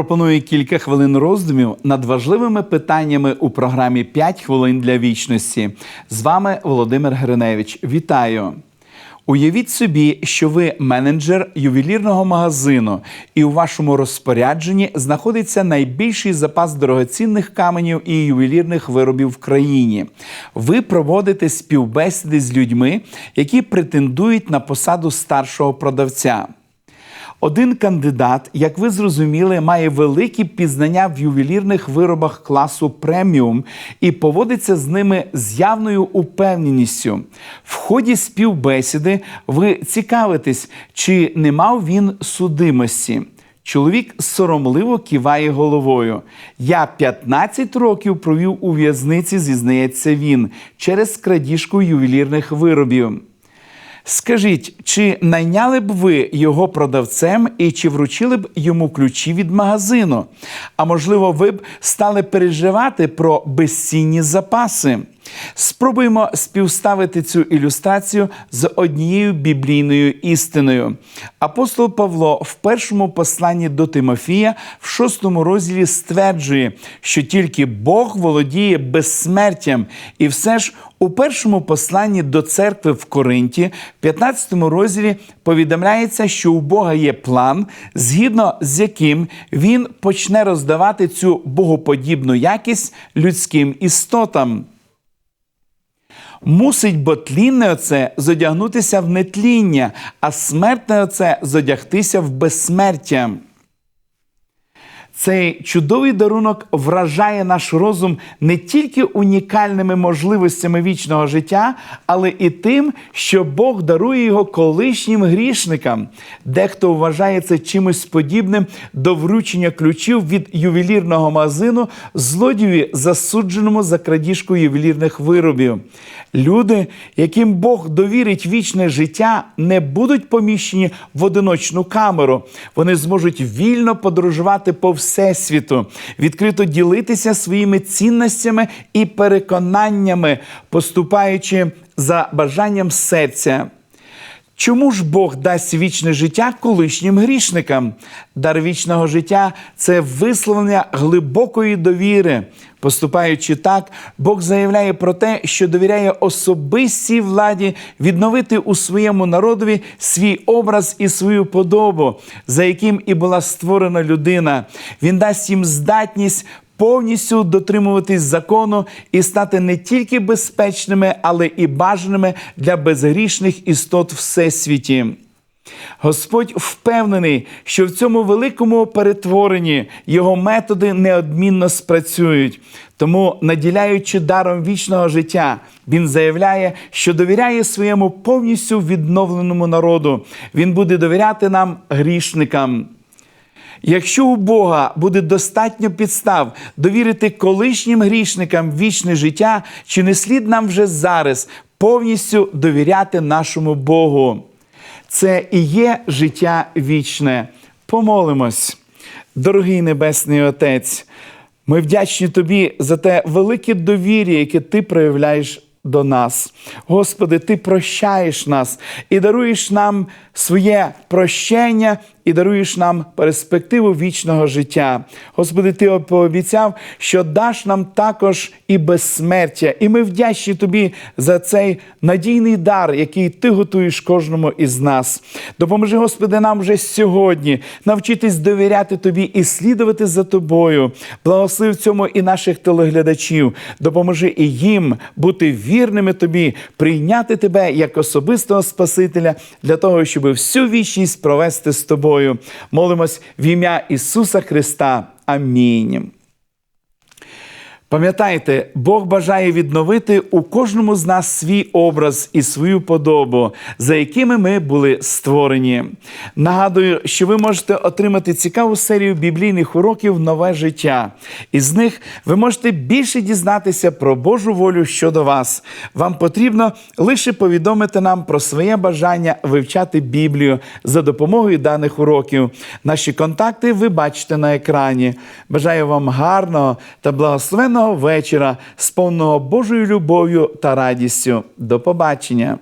Пропоную кілька хвилин роздумів над важливими питаннями у програмі «5 хвилин для вічності. З вами Володимир Гриневич. Вітаю! Уявіть собі, що ви менеджер ювелірного магазину, і у вашому розпорядженні знаходиться найбільший запас дорогоцінних каменів і ювелірних виробів в країні. Ви проводите співбесіди з людьми, які претендують на посаду старшого продавця. Один кандидат, як ви зрозуміли, має великі пізнання в ювелірних виробах класу преміум і поводиться з ними з явною упевненістю. В ході співбесіди ви цікавитесь, чи не мав він судимості. Чоловік соромливо киває головою. Я 15 років провів у в'язниці, зізнається він, через крадіжку ювелірних виробів. Скажіть, чи найняли б ви його продавцем і чи вручили б йому ключі від магазину? А можливо, ви б стали переживати про безцінні запаси? Спробуємо співставити цю ілюстрацію з однією біблійною істиною. Апостол Павло в першому посланні до Тимофія в шостому розділі стверджує, що тільки Бог володіє безсмертям, і все ж у першому посланні до церкви в Коринті, в 15 розділі, повідомляється, що у Бога є план, згідно з яким він почне роздавати цю богоподібну якість людським істотам. Мусить бо тлінне оце зодягнутися в нетління, а смертне оце зодягтися в безсмертя. Цей чудовий дарунок вражає наш розум не тільки унікальними можливостями вічного життя, але і тим, що Бог дарує його колишнім грішникам. Дехто вважає це чимось подібним до вручення ключів від ювелірного магазину злодієві, засудженому за крадіжку ювелірних виробів. Люди, яким Бог довірить вічне життя, не будуть поміщені в одиночну камеру. Вони зможуть вільно подорожувати по всесвіту, відкрито ділитися своїми цінностями і переконаннями, поступаючи за бажанням серця. Чому ж Бог дасть вічне життя колишнім грішникам? Дар вічного життя це висловлення глибокої довіри. Поступаючи так, Бог заявляє про те, що довіряє особистій владі відновити у своєму народові свій образ і свою подобу, за яким і була створена людина. Він дасть їм здатність повністю дотримуватись закону і стати не тільки безпечними, але і бажаними для безгрішних істот всесвіті. Господь впевнений, що в цьому великому перетворенні його методи неодмінно спрацюють. Тому, наділяючи даром вічного життя, він заявляє, що довіряє своєму повністю відновленому народу. Він буде довіряти нам грішникам. Якщо у Бога буде достатньо підстав довірити колишнім грішникам вічне життя, чи не слід нам вже зараз повністю довіряти нашому Богу? Це і є життя вічне. Помолимось, дорогий Небесний Отець. Ми вдячні Тобі за те велике довір'я, яке Ти проявляєш до нас. Господи, Ти прощаєш нас і даруєш нам своє прощення, і даруєш нам перспективу вічного життя. Господи, Ти пообіцяв, що даш нам також і безсмертя. І ми вдячні Тобі за цей надійний дар, який Ти готуєш кожному із нас. Допоможи, Господи, нам вже сьогодні навчитись довіряти Тобі і слідувати за Тобою. Благослови в цьому і наших телеглядачів. Допоможи і їм бути вірними Тобі, прийняти Тебе як особистого Спасителя для того, щоб всю вічність провести з тобою. Молимось в ім'я Ісуса Христа. Амінь. Пам'ятайте, Бог бажає відновити у кожному з нас свій образ і свою подобу, за якими ми були створені. Нагадую, що ви можете отримати цікаву серію біблійних уроків Нове життя. Із них ви можете більше дізнатися про Божу волю щодо вас. Вам потрібно лише повідомити нам про своє бажання вивчати Біблію за допомогою даних уроків. Наші контакти ви бачите на екрані. Бажаю вам гарного та благословенного вечора, сповненого Божою любов'ю та радістю. До побачення!